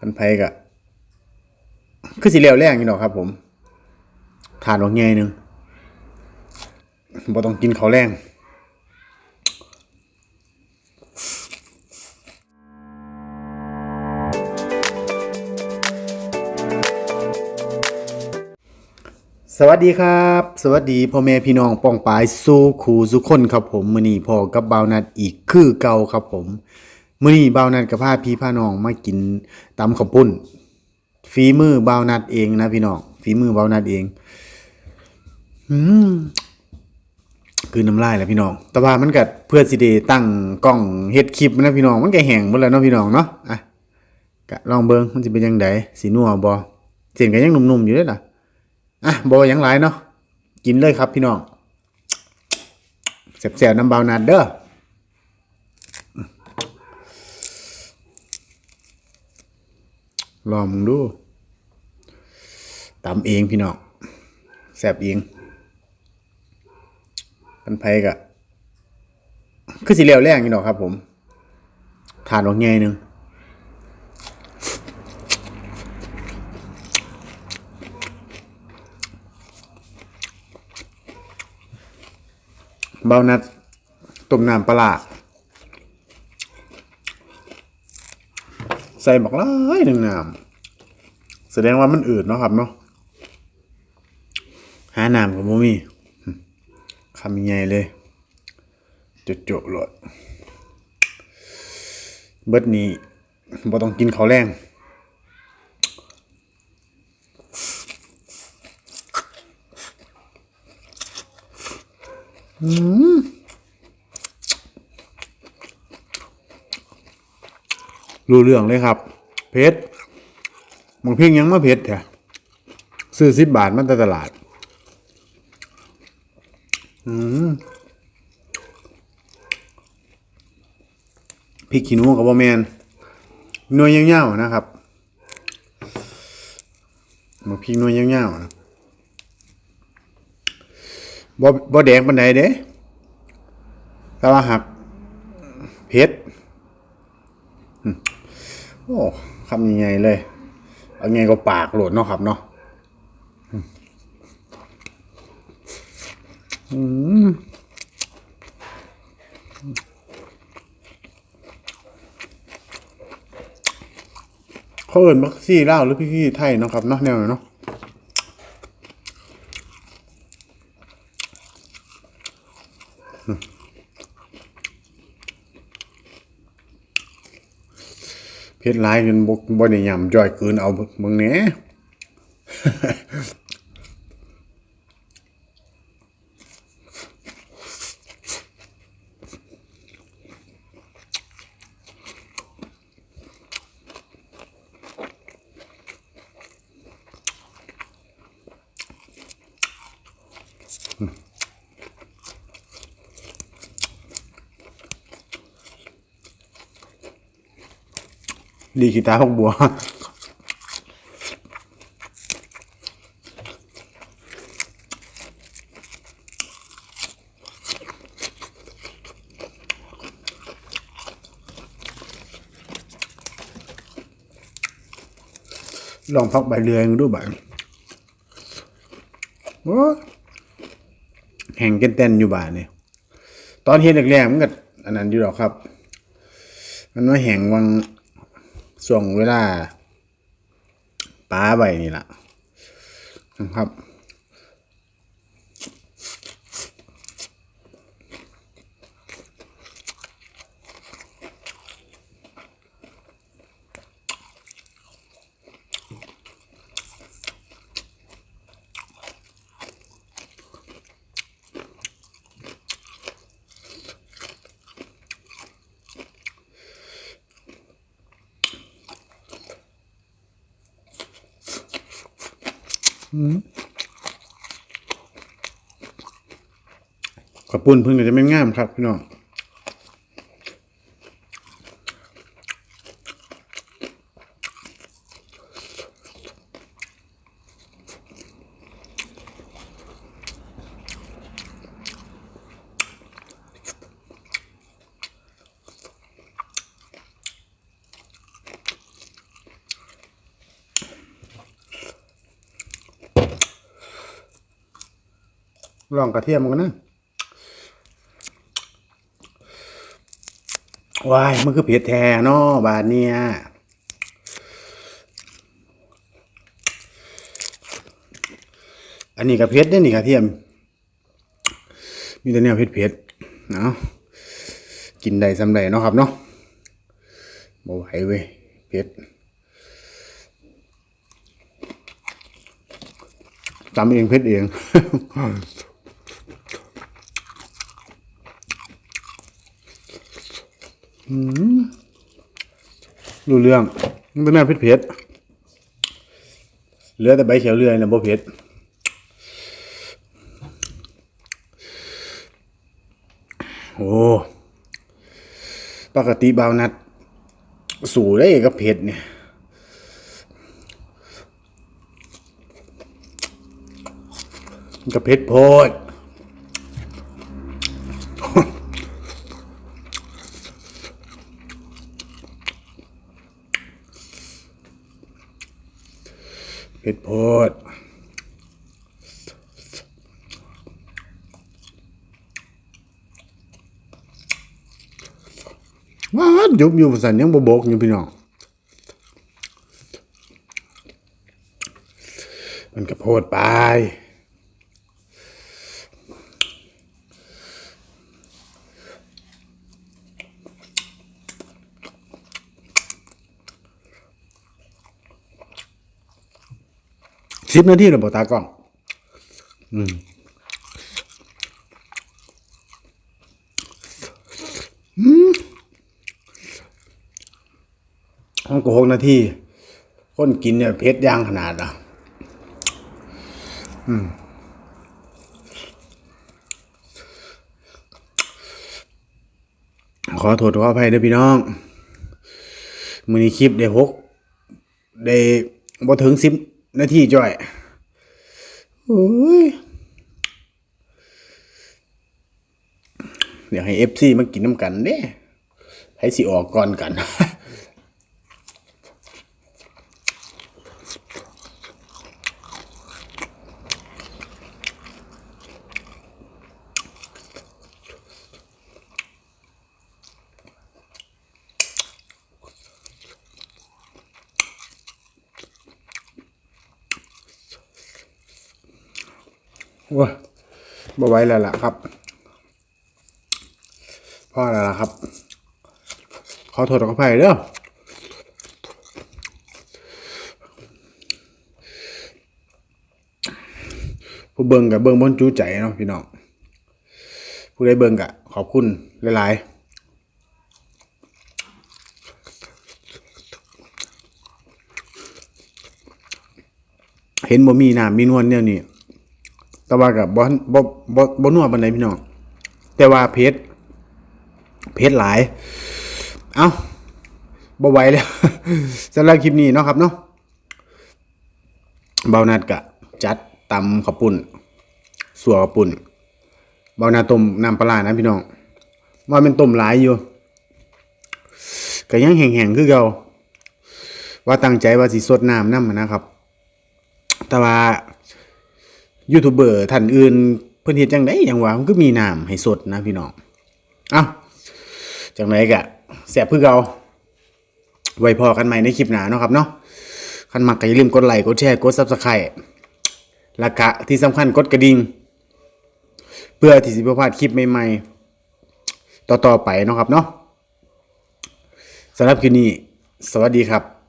กันไผกะคือสิเหลียวแรงอยู่ดอกครับ ผมทานออกใหญ่หนึงบ่ต้องกินข้าวแรงสวัสดีครับ สวัสดีพ่อแม่พี่น้องป้องปายสู้ขู่สุคนครับผมมือนีพ่อกับบาวนัดอีกคือเก่าครับผม มื้อนี้บ่าวนัดกับพาพี่พาน้องมากินตำข้าวปุ้นฝีมือบ่าวนัดเองนะพี่น้องฝีมือบ่าวนัดเองอืมคือน้ำลายแหละพี่น้อง แต่ว่ามันก็เพื่อสิได้ตั้งกล้องเฮ็ดคลิปนะพี่น้อง มันก็แห้งหมดแล้วเนาะพี่น้องเนาะอะก็ลองเบิ่งมันสิเป็นจังไดสินัวบ่เส้นก็ยังหนุ่มๆอยู่เด้อล่ะอะบอยังหลายเนาะกินเลยครับพี่น้องแสบๆน้ำเบานาดเด้อ ลองมึงดูตำเองพี่น้องแสบเองกันไผกะคือสิเหลียวแรงอยู่ดอกครับ ผมทานออกใหญ่หนึงเบานัดต้มน้ำปลาร้า ใส่บักหลายหนึ่งน้ำแสดงว่ามันอืดเนาะครับเนาะหาน้ำกับโมมี่คำใหญ่เลยจุโจะเลยเบิดนี้บ่ต้องกินข้าวแรง รู้เรื่องเลยครับ เพชรบางเพียงยังมาเพชรแท้ซื้อสิบบาทมันตตลาด อืมพริกขี้หนูกับบะแมนหน่วยยาวๆนะครับมาพริกหน่วยยาวๆนะบ่บ่แดงปานใดเด้แต่ว่าหักเผ็ด โอ้คำยังไงเลยเอาไงก็ปากโหลดเนาะครับเนาะอืมเขาเอินบักซี่เล่าหรือพี่ๆไทยเนาะครับเนาะแนวเนาะ เพชรลายกันบกบ่ได้ย่ำย่อยคืนเอาเบิ่งแหน่ ดีกีตาร์พวกบัวลองพักใบเรือยดูบ่ายโอ้ยแห่งกันเต้นอยู่บ่ายเนี่ยตอนเฮ็ดแรกๆมันก็อันนั้นอยู่หรอกครับ มันว่าแห่งวัง ช่วงเวลาป้าใบนี่แหละนะครับ ขอบปุ่นเพิ่งจะไม่งามครับพี่น้อง ลองกระเทียมกันนะว้ายมันคือเผ็ดแท้เนาะบาดเนี่ยอันนี้กับเผ็ดได้อนี่กระเทียม มีแต่แนวเผ็ดเผ็ดๆเนาะกินได้สำไรเนาะครับเนาะบ่ไหวเว้ยเผ็ดจำเองเผ็ดเอง อืม รู้เรื่องมันเป็นแนวเผ็ดเผ็ดๆเหลือแต่ใบเขียวเรือยนะบ่เผ็ดโอ้ปกติบาวนัด สู่ได้กับเผ็ดเนี่ยกับเผ็ดโพด ว้าดยุบอยู่สันยังบโบกอยู่พี่น้องมันกระโพดไปสิบนาทีแล้วบอกตากล้องห้ องกหกนาทีคนกินเนี่ยเพชรย่างขนาดอะ อืมขอโทษขออภัยด้วยพี่น้อง มือนี้คลิปได้หกได้บ่ถึงสิบนาทีจ่อยโอ้ยเดี๋ยวให้เอฟซีมากินน้ำกันเด้ให้สิออกก่อนกัน ว้าบ่ไหว้แล้วล่ะครับพ่อแล้วล่ะครับ ขอโทษขออภัยเด้อผู้เบิ่งกับเบิ่งบนจูใจเนาะพี่น้องผู้ได้เบิ่งกะขอบคุณหลายๆเห็นบ่มีน้ำมีนวลเนี่ยนี่ แต่ว่ากับบ่บ่บ่บ่นัวปานใดพี่น้องแต่ว่าเผ็ดเผ็ดหลาย เอ้าบ่ไหวแล้วสำหรับคลิปนี้เนาะครับเนาะเบานัดกะ จัดตำข้าวปุ้นสัวข้าวปุ้นเบานาต้มน้ำปลานะพี่น้องว่าเป็นต้มหลายอยู่ก็ยังแห้งๆคือเก่าว่าตั้งใจว่าสิสดน้ำน้ำนะครับ แต่ว่า ยูทูบเบอร์ท่านอื่น เพิ่นเฮ็ดจังได๋อย่างว่ามันก็มีน้ำให้สดนะพี่น้องเอ้าจังไดก็แซ่บคือเก่าไว้พอกันใหม่ในคลิปหน้าเนาะครับเนาะคันมักก็อย่าลืมกดไลค์กดแชร์กด Subscribe แล้วก็ที่สำคัญกดกระดิ่งเพื่อที่สิบ่พลาดคลิปใหม่ๆต่อๆไปเนาะครับเนาะสำหรับคลิปนี้ สวัสดีครับ